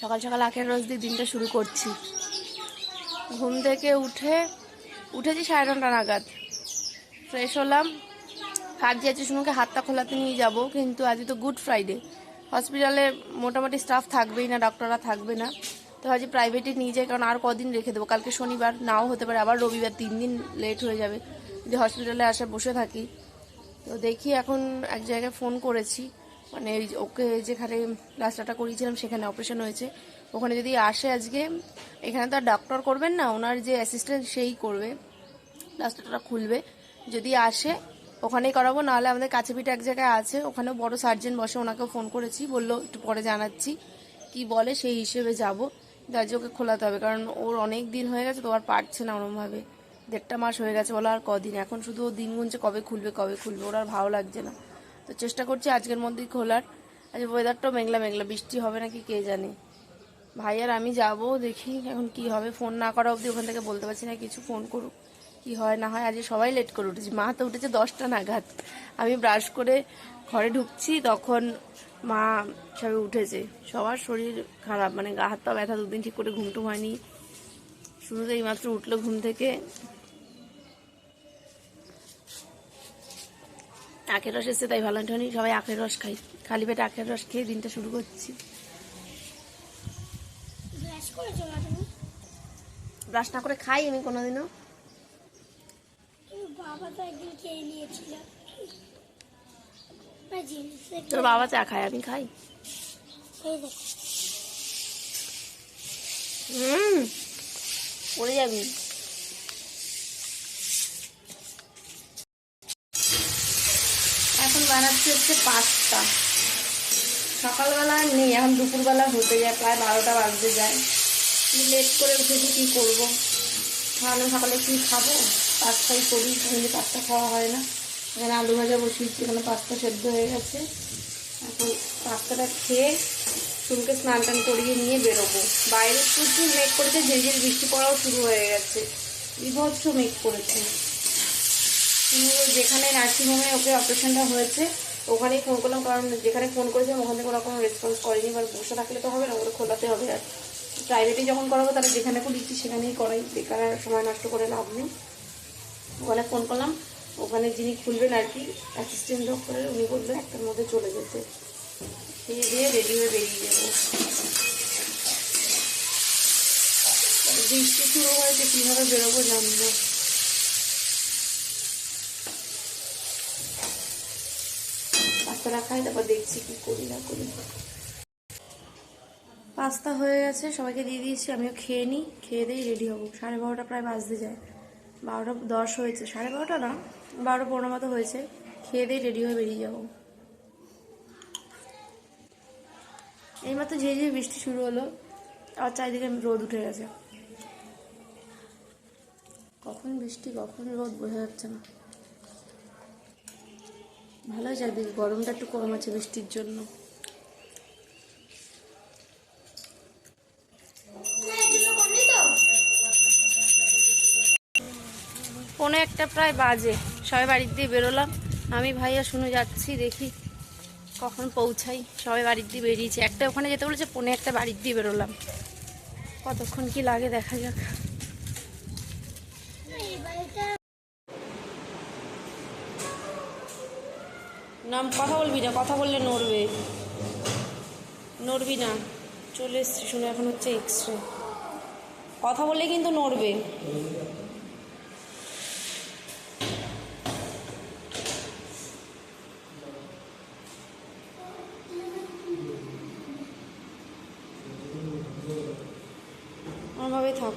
সকাল সকাল আখের রস দিয়ে দিনটা শুরু করছি। ঘুম থেকে উঠে, উঠেছি সাড়ে নটা নাগাদ। ফ্রেশ হলাম। আজকে শুনুকে হাতটা খোলাতে নিয়ে যাব, কিন্তু আজ তো গুড ফ্রাইডে হসপিটালে মোটামুটি স্টাফ থাকবেই না ডক্টররা থাকবে না। তো আজ প্রাইভেটে নিয়ে যাই, কারণ আর কদিন রেখে দেবো। কালকে শনিবার, নাও হতে পারে, আবার রবিবার তিন দিন লেট হয়ে যাবে। যদি হসপিটালে আসে, বসে থাকি। তো দেখি এখন এক জায়গায় ফোন করেছি। মানে ওকে যেখানে প্লাস্টারটা করিয়েছিলাম, সেখানে অপারেশন হয়েছে। ওখানে যদি আসে আজকে, এখানে তো আর ডক্টর করবেন না, ওনার যে অ্যাসিস্ট্যান্ট সেই করবে। প্লাস্টারটা খুলবে। যদি আসে, ওখানেই করাবো, নাহলে আমাদের কাছে পিঠে এক জায়গায় আছে, ওখানেও বড় সার্জেন বসে ওনাকেও ফোন করেছি, বলল একটু পরে জানাচ্ছি। কি বলে সেই হিসেবে যাব। কিন্তু ওকে খোলাতে হবে, কারণ ওর অনেক দিন হয়ে গেছে, তো আর পারছে না ওরমভাবে। দেড়টা মাস হয়ে গেছে বলো আর কদিন? এখন শুধু দিন গুনছে কবে খুলবে কবে খুলবে, ওর আর ভালো লাগছে না। তো চেষ্টা করছি আজকের মধ্যেই খোলার। আজ ওয়েদারটাও মেঘলা মেঘলা, বৃষ্টি হবে নাকি কে জানে? ভাই আর আমি যাব, দেখি এখন কি হবে। ফোন না করা অবধি ওখান থেকে বলতে পারছি না, কিছু ফোন করুক, কি হয় না হয়। আজকে সবাই লেট করে উঠেছি। মা তো উঠেছে দশটা নাগাদ। আমি ব্রাশ করে ঘরে ঢুকছি, তখন মা সবে উঠেছে। সবার শরীর খারাপ মানে গা হাত পা ব্যথা, দুদিন ঠিক করে ঘুমটুম হয়নি। শুরু তো এইমাত্র উঠল ঘুম থেকে। আখের রস এসছে তাই ভালো ভ্যালেন্টাইন সবাই আখের রস খাই। খালি পেটে আখের রস খেয়ে দিনটা শুরু করছি। ব্রাশ না করে খাই আমি কোনোদিনও। তোর বাবা চা খায় আমি খাই। হুম পড়ে যাবি। বানাচ্ছি হচ্ছে পাস্তা। সকালবেলা নেই, এখন দুপুরবেলা হতে যায়, প্রায় বারোটা বাজতে যায়। লেট করে উঠেছি, কী করব? তাহলে সকালে কী খাব? পাস্তাই করি কিন্তু পাস্তা খাওয়া হয় না। এখানে আলু ভাজা বসিয়েছি, এখানে পাস্তা সেদ্ধ হয়ে গেছে। এখন পাস্তাটা খেয়ে চুলকে স্নান টান করিয়ে নিয়ে বেরোবো। বাইরে প্রচুর মেঘ করেছে, ঝিরঝির বৃষ্টি পড়াও শুরু হয়ে গেছে। বিভৎস মেঘ করেছে। যেখানে নার্সিংহোমে ওকে অপারেশনটা হয়েছে, ওখানেই ফোন করলাম, কারণ যেখানে ফোন করেছিলাম ওখান কোনো রেসপন্স করেনি, এবার বসে থাকলে তো হবে না ওগুলো খোলাতে হবে আর প্রাইভেটে যখন করাবো, তাহলে যেখানে করিয়েছি সেখানেই করাই, বেকার সময় নষ্ট করে লাভ নেই। ওখানে ফোন করলাম, ওখানে যিনি খুলবেন আর কি অ্যাসিস্ট্যান্ট ডক্টরের উনি বললেন একটার মধ্যে চলে যেতে। খেয়ে দিয়ে রেডি হয়ে বেরিয়ে যাব বৃষ্টি শুরু হয়েছে, কীভাবে বেরোবো জানব পাস্তাটা খাই, তারপর দেখছি কি করি না করি। পাস্তা হয়ে গেছে, সবাইকে দিয়ে দিয়েছি, আমিও খেয়ে নিই, খেয়ে দিয়েই রেডি হব। সাড়ে বারোটা প্রায় বাজতে যায়। বারোটা দশ হয়েছে, সাড়ে বারোটা না, বারো পনেরো মতো হয়েছে। খেয়ে দিয়ে রেডি হয়ে বেরিয়ে যাব। এইমাত্র ঝিয়ে বৃষ্টি শুরু হলো, আর চারিদিকে রোদ উঠে গেছে। কখন বৃষ্টি, কখন রোদ, বোঝা যাচ্ছে না। ভালোই চারদিকে গরমটা একটু কম আছে বৃষ্টির জন্য। পৌনে একটা প্রায় বাজে, সবাই বাড়ির দিয়ে বেরোলাম। আমি ভাইয়া শুনে যাচ্ছি, দেখি কখন পৌঁছাই। সবাই বাড়ির দিয়ে বেরিয়েছে। একটা ওখানে যেতে বলেছে, পৌনে একটা বাড়ির দিয়ে বেরোলাম। কতক্ষণ কি লাগে দেখা যাক এই বাড়িটা নাম কথা বলবি না, কথা বললে নড়বে। নড়বি না। চলে এসছি, শুনে এখন হচ্ছে এক্স রে কথা বললে কিন্তু নড়বে। ওরভাবেই থাক।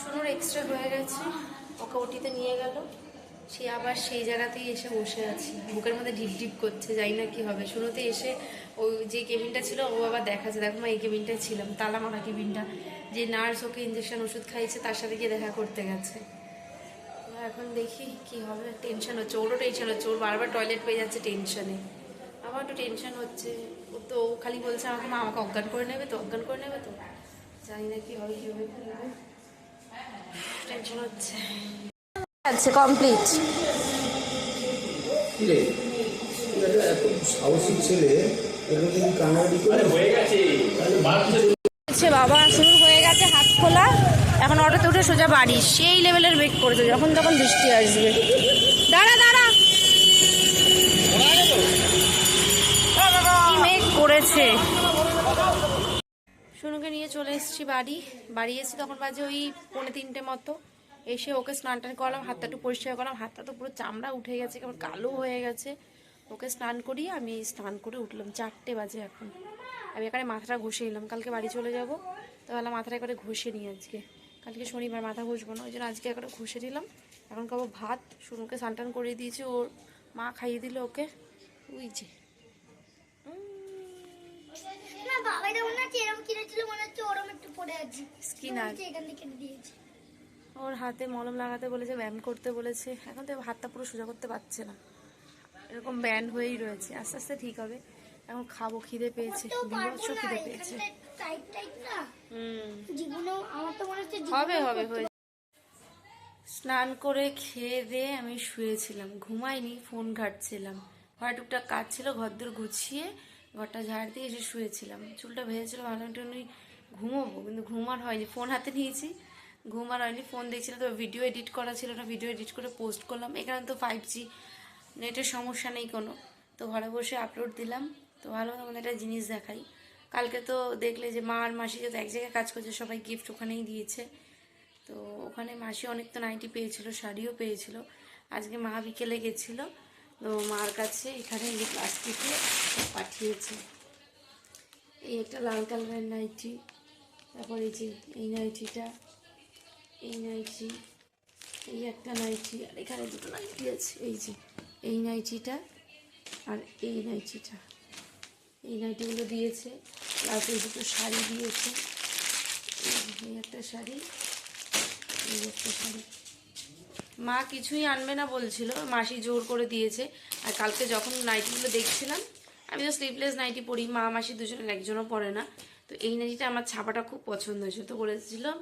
সোনুর এক্সরে হয়ে গেছে, ওকে ওটিতে নিয়ে গেল। সে আবার সেই জায়গাতেই এসে বসে আছে। বুকের মধ্যে ঢিপ ঢিপ করছে, জানি না কি হবে। শুরুতে এসে ওই যে কেবিনটা ছিল, ও আবার দেখাচ্ছে, দেখো মা, এই কেবিনটায় ছিলাম, তালা মারা কেবিনটা। যে নার্স ওকে ইঞ্জেকশন ওষুধ খাইয়েছে, তার সাথে গিয়ে দেখা করতে গেছে। এখন দেখি কি হবে। টেনশন হচ্ছে, ওরও টেনশন হচ্ছে, ওর বারবার টয়লেট পেয়ে যাচ্ছে টেনশনে আমার একটু টেনশন হচ্ছে। ও তো, ও খালি বলছে আমাকে, মা, আমাকে অজ্ঞান করে নেবে তো, অজ্ঞান করে নেবে তো? জানি না কি হবে কি হবে কি হবে। টেনশন হচ্ছে। আচ্ছা কমপ্লিট বাবা শুরু হয়ে গেছে হাত খোলা। এখন অটোতে উঠে সোজা বাড়ি। সেই লেভেলের বেগ করেছে যখন তখন বৃষ্টি আসবে। দাঁড়া দাঁড়া। মেঘ করেছে? শুনুকে নিয়ে চলে এসেছি বাড়ি। বাড়ি এসেছি তখন বাজে ওই পৌনে তিনটে মতো। এসে ওকে স্নান টান করলাম হাতটা একটু পরিষ্কার করলাম হাতটা তো পুরো চামড়া উঠে গেছে কেমন কালো হয়ে গেছে। ওকে স্নান করিয়ে আমি স্নান করে উঠলাম চারটে বাজে এখন। আমি এখানে মাথাটা ঘষে নিলাম কালকে বাড়ি চলে যাব। তো ভাবলাম মাথাটা করে ঘষে নিই আজকে। কালকে শনিবার মাথা ঘষবো না ওই জন্য আজকে একটা ঘষে দিলাম এখন খাব ভাত শুনুকে স্নান টান করিয়ে দিয়েছি ওর মা খাইয়ে দিল ওকে। ওই যে। না বাবা এটা হচ্ছে এরকম কিনেছিল হচ্ছে ওরম একটু পড়ে আছে। স্কিনার এখান থেকে কেটে দিয়েছে। ওর হাতে মলম লাগাতে বলেছে ব্যায়াম করতে বলেছে। এখন তো হাতটা পুরো সোজা করতে পারছে না। এরকম ব্যান্ড হয়েই রয়েছে। আস্তে আস্তে ঠিক হবে। এখন খাব খিদে পেয়েছে। বিভৎস খিদে পেয়েছে। হবে হবে হয়ে স্নান করে খেয়ে দিয়ে আমি শুয়েছিলাম। ঘুমাইনি ফোন ঘাটছিলাম। ঘরে টুকটাক কাজ ছিল ঘরদোর গুছিয়ে ঘরটা ঝাড় দিয়ে এসে শুয়েছিলাম। চুলটা ভেজেছিল ভালো একটু ঘুমোবো কিন্তু ঘুমার হয়নি। ফোন হাতে নিয়েছি। ঘুমার হয়নি ফোন দেখছিলাম তো ভিডিও এডিট করা ছিল না ভিডিও এডিট করে পোস্ট করলাম। এখানে তো ফাইভ জি নেটের সমস্যা নেই কোনো। তো ঘরে বসে আপলোড দিলাম। তো ভালো তোমাদের একটা জিনিস দেখাই। কালকে তো দেখলে যে মা আর মাসি যত এক জায়গায় কাজ করছে, সবাই গিফট ওখানেই দিয়েছে। তো ওখানে মাসি অনেক তো নাইটি পেয়েছিল, শাড়িও পেয়েছিল। আজকে মা বিকেলে গেছিল। তো মার কাছে এখানে এই প্লাস্টিকে পাঠিয়েছে। এই একটা লাল কালারের নাইটি তারপর এই যে এই নাইটিটা এই নাইটি এই একটা নাইটি আর এখানে দুটো নাইটি আছে, এই যে, এই নাইটিটা আর এই নাইটিটা এই নাইটিগুলো দিয়েছে প্লাস এই দুটো শাড়ি দিয়েছে। এই একটা শাড়ি, এই একটা শাড়ি। মা কিছুই আনবে না বলছিল, মাসি জোর করে দিয়েছে। আর কালকে যখন নাইটিগুলো দেখছিলাম, আমি তো স্লিভলেস নাইটি পরি, মা, মাসি দুজনের একজনও পরে না। তো এই নাইটিটা আমার ছাপাটা খুব পছন্দ হয়েছে। তো বলেছিলাম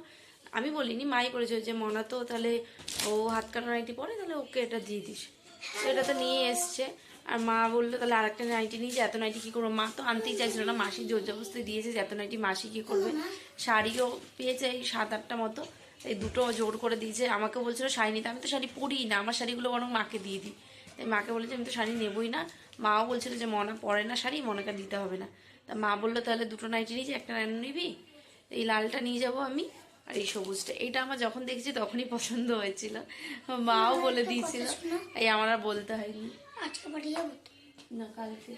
আমি বলিনি, মাই করেছে যে, মনা তো তাহলে ও হাত কাটা নাইটি পরে, তাহলে ওকে এটা দিয়ে দিস। তো এটা তো নিয়ে এসছে। আর মা বলল, তাহলে আরেকটা নাইটি নিয়ে যে, এত নাইটি কী করব? মা তো আনতেই চাইছিল না, মাসি জোর জবস্তি দিয়েছে যে, এত নাইটি মাসি কী করবে? শাড়িও পেয়েছে এই সাত আটটা মতো, এই দুটো জোর করে দিয়েছে। আমাকে বলছিল, শাড়ি নিতে আমি তো শাড়ি পরিই না, আমার শাড়িগুলো বরং মাকে দিয়ে দিই। তাই মাকে বলেছে, আমি তো শাড়ি নেবই না। মাও বলছিল যে, মনা পরে না শাড়ি, মনাকে দিতে হবে না। তা মা বলল, তাহলে দুটো নাইটি নিয়েছি একটা নাইন নিবি? এই লালটা নিয়ে যাব আমি। আর এই সবুজটা এইটা আমার যখন দেখেছি তখনই পছন্দ হয়েছিল। মাও বলে দিয়েছিল। এই আমার আর বলতে হয়নি। আজকে যাব না কালকে।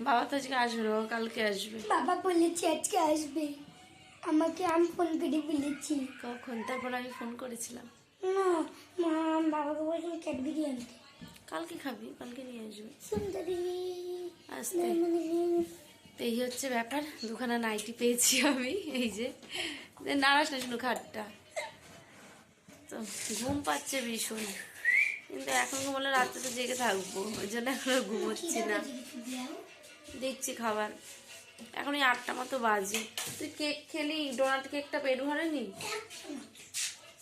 বাবা তো আজকে আসবে বাবা কালকে আসবে। বাবা বলেছে আজকে আসবে। আমাকে আমি ফোন করে বলেছি। কখন? তারপর আমি ফোন করেছিলাম। না মা বাবাকে বলছিল ক্যাডবেরি আনতে কালকে খাবি? কালকে নিয়ে আসবে। সুন্দরী আসতে। তো এই হচ্ছে ব্যাপার। দুখানা নাইটি পেয়েছি আমি, এই যে। নাড়াস না শুনো খাটটা। তো ঘুম পাচ্ছে ভীষণ। কিন্তু এখন ঘুমলে রাত্রে তো জেগে থাকব, ওই জন্য এখন ঘুমোচ্ছি না। দেখছি খাবার। এখন এই আটটা মতো বাজে। তুই কেক খেলি? ডোনাট কেকটা পেরু হয়নি?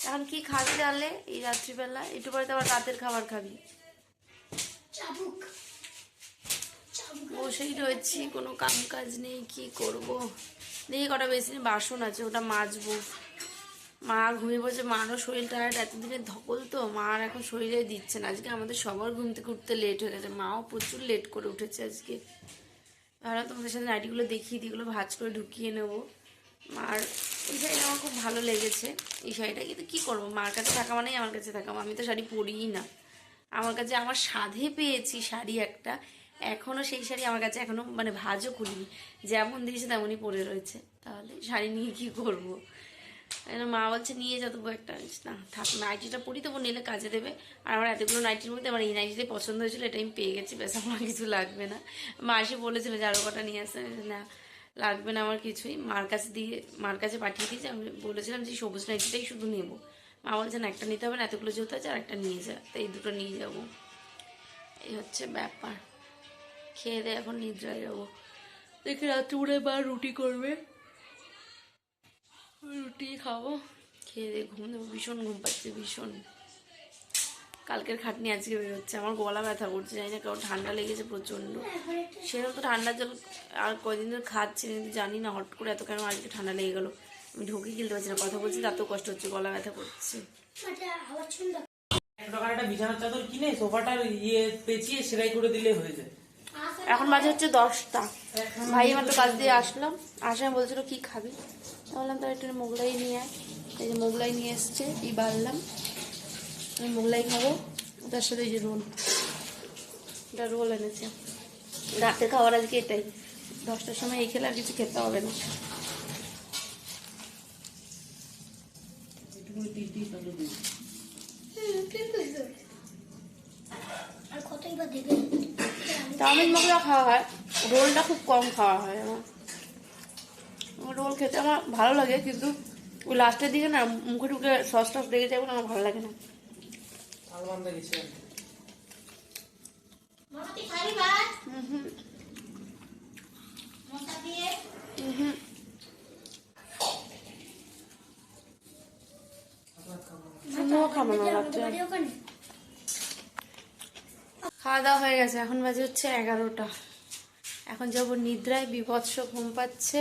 এখন কি খাবি তাহলে? এই রাত্রিবেলা। একটু পরে তো আবার রাতের খাবার খাবি। চাবুক। বসেই রয়েছি, কোনো কাম কাজ নেই, কি করব? দেখি কটা বেশি বাসন আছে, ওটা মাজবো। মা ঘুমিয়ে পড়ছে, মারও শরীর টায়ার্ড এতদিনের ধকল তো মার এখন শরীরে দিচ্ছে না। আজকে আমাদের সবার ঘুম থেকে উঠতে লেট হয়ে গেছে, মাও প্রচুর লেট করে উঠেছে আজকে। ভাবলাম তোমাদের সাথে নাইটিগুলো দেখিয়ে দিগুলো ভাজ করে ঢুকিয়ে নেব। মার, এই শাড়িটা আমার খুব ভালো লেগেছে। এই শাড়িটা কিন্তু কী করব? মার কাছে থাকা মানেই আমার কাছে থাকা, আমি তো শাড়ি পরিই না। আমার কাছে, আমার সাধে পেয়েছি শাড়ি একটা। এখনও সেই শাড়ি আমার কাছে এখনও মানে ভাজও খুলিনি। যেমন দিয়েছে তেমনই পরে রয়েছে। তাহলে শাড়ি নিয়ে কি করব? মা বলছে নিয়ে যা তবু একটা। না, থাক নাইটিটা পরি, তবু নিলে কাজে দেবে। আর আমার এতগুলো নাইটির মধ্যে আমার এই নাইটিটাই পছন্দ হয়েছিল এটা আমি পেয়ে গেছি বেশ আমার কিছু লাগবে না। মা এসে বলেছিল যে আরও কটা নিয়ে আসতে না, লাগবে না আমার কিছুই। মার কাছে দিয়ে, মার কাছে পাঠিয়ে দিয়েছি, আমি বলেছিলাম যে, সবুজ নাইটিটাই শুধু নেব। মা বলছে, না, একটা নিতে হবে না, এতগুলো যেহেতু আছে, আর একটা নিয়ে যা। তাই এই দুটো নিয়ে যাব। এই হচ্ছে ব্যাপার। খেয়ে দিয়ে এখন নিদ্রায় যাব। দেখি রাত্রে উঠে বা রুটি করবে। রুটি খাব, খেয়ে দিয়ে ঘুম দেবো। ভীষণ ঘুম পাচ্ছে, ভীষণ। কালকের খাটনি আজকে বেরোচ্ছে আমার গলা ব্যথা করছে, জানি না কারণ ঠান্ডা লেগেছে প্রচণ্ড। সেরকম তো ঠান্ডা জল আর কদিন ধরে খাচ্ছে কিন্তু জানি না হট করে এত কেন আজকে ঠান্ডা লেগে গেলো। আমি ঢুকে গিলতে পারছি না, কথা বলছি তাতেও কষ্ট হচ্ছে, গলা ব্যথা করছে। একটা চাদর কিনে সোফাটার ইয়ে পেঁচিয়ে সেলাই করে দিলে হয়ে যায়। এখন বাজে হচ্ছে দশটা। ভাই আমার তো কাজ দিয়ে আসলাম আসে আমি বলছিল, কি খাবি? বললাম, তার একটু মোগলাই নিয়ে আয়। এই যে মোগলাই নিয়ে এসছে, এই বাড়লাম। আমি মোগলাই খাব। তার সাথে এই যে রোল। এটা রোল এনেছে। রাতে খাওয়ার আজকে এটাই। দশটার সময় এই খেলে আর কিছু খেতে হবে না টিপ টিপ চাদর দিই। হুম ঠিক আছে আর কতই বা দেবে চাউমিন মশলা খাওয়া হয়। রোলটা খুব কম খাওয়া হয় আমার। রোল খেতে আমার ভালো লাগে কিন্তু ওই লাস্টের দিকে না মুখে টুকে সস টস লেগে যায় বলে আমার ভালো লাগে না। হুম হুম। হুম খাব না রাত্রে। খাওয়া দাওয়া হয়ে গেছে এখন বাজে হচ্ছে এগারোটা। এখন যাব নিদ্রায় বিভৎস ঘুম পাচ্ছে।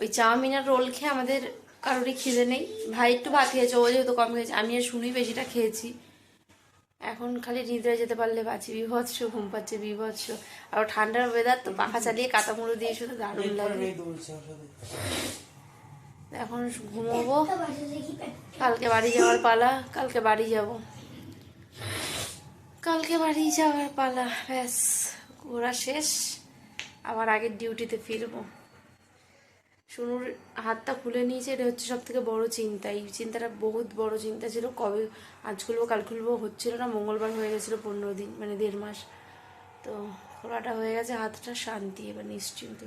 ওই চাউমিন আর রোল খেয়ে আমাদের কারোরই খিদে নেই। ভাই একটু ভাত খেয়েছে ও যেহেতু কম খেয়েছে আমি আর শুনি বেশিটা খেয়েছি। এখন খালি নিদ্রায় যেতে পারলে বাঁচি। বিভৎস ঘুম পাচ্ছে বিভৎস। আর ঠান্ডার ওয়েদার তো পাখা চালিয়ে কাঁথা মুড়ো দিয়ে শুধু দারুণ লাগে। এখন ঘুমোবো। কালকে বাড়ি যাওয়ার পালা কালকে বাড়ি যাব। কালকে বাড়ি যাওয়ার পালা, ব্যাস, ঘোরা শেষ। আবার আগের ডিউটিতে ফিরবো। শুনুর হাতটা খুলে নিয়েছে, এটা হচ্ছে সব থেকে বড়ো চিন্তা। এই চিন্তাটা বহুত বড় চিন্তা ছিল, কবে আজ খুলবো, কাল খুলবো, হচ্ছিল না, মঙ্গলবার হয়ে গেছিল পনেরো দিন মানে দেড় মাস। তো খোলাটা হয়ে গেছে, হাতটা শান্তি, এবার নিশ্চিন্তে।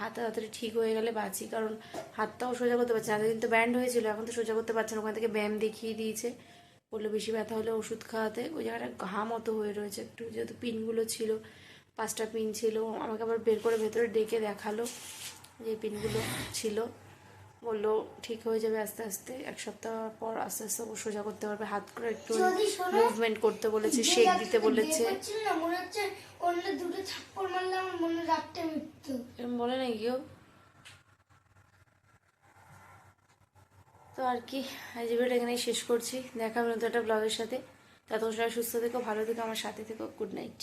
হাতটা তাড়াতাড়ি ঠিক হয়ে গেলে বাঁচি, কারণ হাতটাও সোজা করতে পারছে না। এতদিন তো ব্যান্ড হয়েছিল, এখন তো সোজা করতে পারছে না, ওখান থেকে ব্যায়াম দেখিয়ে দিয়েছে। বলল বেশি ব্যথা হলে ওষুধ খাওয়াতে। ওই জায়গাটা ঘা মতো হয়ে রয়েছে একটু যেহেতু পিনগুলো ছিল পাঁচটা পিন ছিল। আমাকে আবার বের করে ভেতরে ডেকে দেখাল যে পিনগুলো ছিল। বলল ঠিক হয়ে যাবে আস্তে আস্তে। এক সপ্তাহ পর আস্তে আস্তে ও সোজা করতে পারবে। হাত করে একটু মুভমেন্ট করতে বলেছে শেক দিতে বলেছে। মনে হচ্ছে অন্য দুটো থাপ্পড় মারলে আমার মনে রাখতে মৃত্যু। এরকম বলে না কেউ? তো আর কি আজ ভিডিওটা এখানেই শেষ করছি। দেখা হবে নতুন একটা ব্লগের সাথে। ততক্ষণ সবাই সুস্থ থেকো, ভালো থেকো, আমার সাথে থেকো। Good night